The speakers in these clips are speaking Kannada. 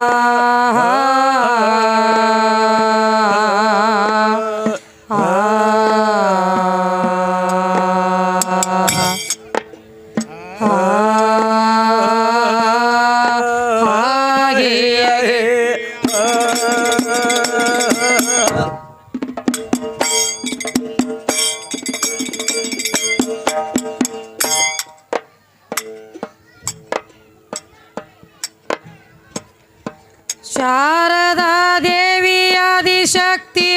Uh... ಶಾರದಾ ದೇವಿ ಆದಿಶಕ್ತಿ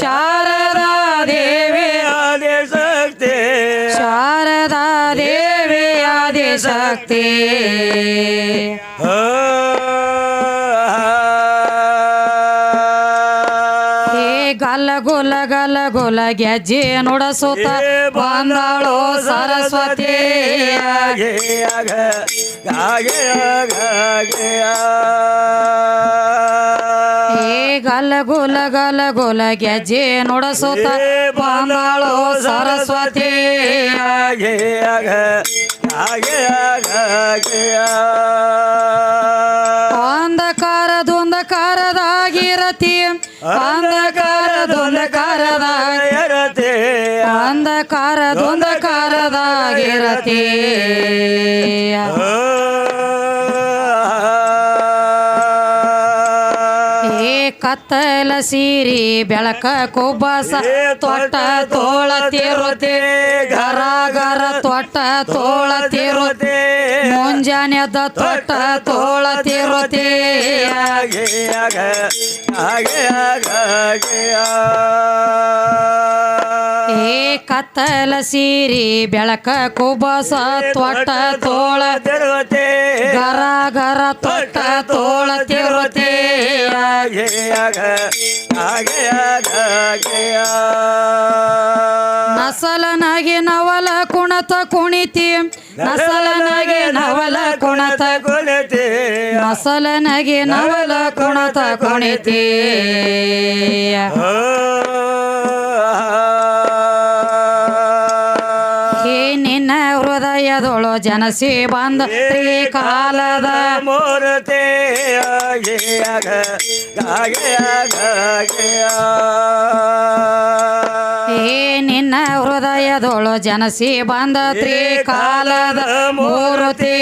ಶಾರದಾ ದೇವಿ ಶಕ್ತಿ ಶಾರದಾ ದೇವಿ ಆದಿಶಕ್ತಿ. ಗಲ ಗುಲ ಗಲ ಗುಲ ಗೆಜ್ಜೆ ನುಡಸುತ್ತ ಬಂದಳು ಸರಸ್ವತಿ ಹೇ ಗಲ್ಲ ಗುಲ ಗಲ ಗುಲ ಗೆಜ್ಜೆ ನುಡಸುತ್ತ ಬಂದಳು ಸರಸ್ವತಿ. ಅಂಧಕಾರ ದುಂಧಕಾರದಾಗಿರತಿ ಅಂಧಕಾರ ದುಂಧಕಾರದಾಗ ಅಂಧಕಾರ ದುಂಧಕಾರದಾಗಿರತಿ ಕತ್ತಲ ಸೀರಿ ಬೆಳಕ ಕುಬ್ಬಸ ತೊಟ್ಟ ತೋಳ ತಿರುತಿ ಗರ ಗರ ತೊಟ್ಟ ತೋಳ ತಿರುತಿ ಮುಂಜಾನೆದ ತೊಟ್ಟ ತೋಳ ತಿರುತಿ ಏ ಕತ್ತಲ ಸೀರಿ ಬೆಳಕ ಕುಬ್ಬಸ ತೊಟ್ಟ ತೋಳ ಗರ ಗರ ತೊಟ್ಟ ತೋಳ ತಿರುತಿ ನಸಲನಾಗಿ ನವಲ ಕುಣತ ಕುಣಿತಿ ನಸಲನಾಗಿ ನವಲ ಕುಣತ ನಸಲನಾಗಿ ನವಲ ಕುಣತ ಕುಣಿತಿ. ಹೃದಯದೊಳು ಜನಸಿ ಬಂದ ಕಾಲದ ಮೂರ್ತಿ ಏ ನಿನ್ನ ಹೃದಯದೊಳು ಜನಸಿ ಬಂದ ತ್ರಿಕಾಲದ ಮೂರ್ತಿ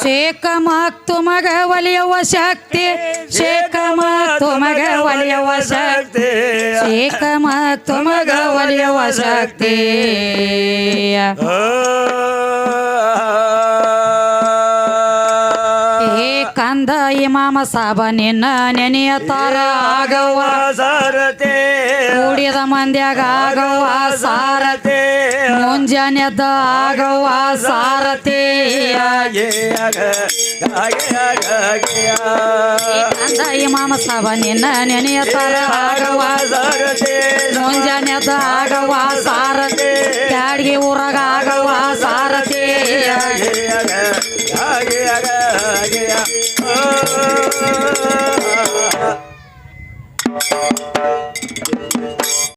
ಶೇಖ ಮಾಕ್ತು ಮಗ ಒಲಿಯುವ ಶಕ್ತಿ ಶೇಖ ಮಗ ಒಲಿಯವ ಶಕ್ತಿ. ಶೇಖ ಮತ್ತು ಮಗ ಒಲಿಯವ ಶಕ್ತಿ. ಹೇ ಕಂದ ಇಮಾಮ ಸಾಬ ನಿನ್ನ ನೆನೆಯತಾರ ಆಗವ ಸಾರತೆ ಕೂಡಿದ ಮಂದ್ಯಾಗ ಆಗವ ಸಾರತೆ ಮುಂಜಾನೆದ ಆಗವ ಸಾರತೆ ಸಾರಥಿ ತಾಯಿ ಮಾಮ ಸಾಬ ನಿನ್ನ ನೆನೆಯತಾರ ಮುಂಜಾನೆದ ಆಗವ ಸಾರತೆ ಕ್ಯಾಡಿಗೆ ಊರಾಗ ಆಗವ ಸಾರತೆ ಹಾಗೆ.